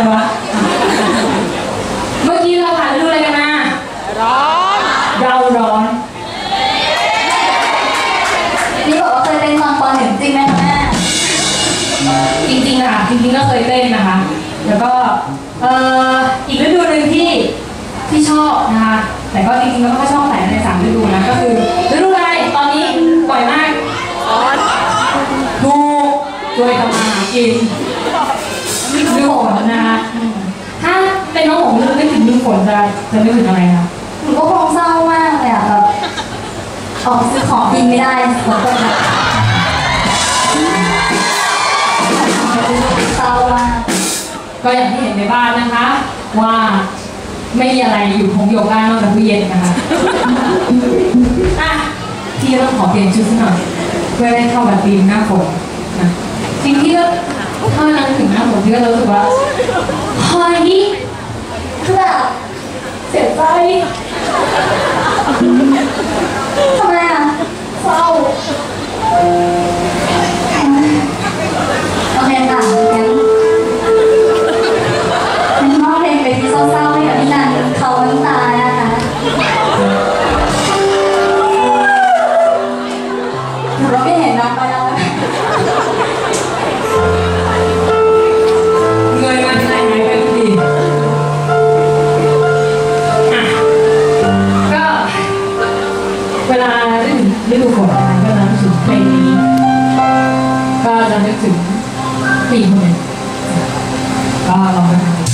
เลยวะ เมื่อกี้เราผ่านฤดูอะไรกันมา ร้อนเราร้อน นี่บอกว่าเคยเป็นตอนปหนึ่งจริงไหมคะแม่จริงๆค่ะจริงๆก็เคยเต้นนะคะ แล้วก็เอ่ออีกฤดูหนึ่งที่ที่ชอบนะคะ แต่ก็จริงๆแล้วก็ชอบหลายในสามฤดูนะ ก็คือฤดูอะไรตอนนี้บ่อยมากร้อนถูกช่วยทำมาหากิน นึกถึงฤดูฝนจะจะนึกถึงอะไรคะหนูก็คงเศร้ามากเลยอะแบบออกซื้อของกินไม่ได้ฝนตกหนักเศร้ามากก็อย่างที่เห็นในบ้านนะคะ ว่าไม่มีอะไรอยู่ของโยกได้นอกจากตู้เย็นนะคะอะพี่ต้องขอเปลี่ยนชุดสักหน่อยเพื่อให้เข้ากับธีมหน้าฝนนะจริงๆที่ก็ถ้านั้นถึงหน้าฝนพี่ก็รู้สึกว่าเฮ้ยคือแบบ เสียใจ เวลาได้ถึงฤดูฝนเวลาถึงเพลงนี้ก็จะนึกถึงปีคนหนึ่ก็ลองไปทำ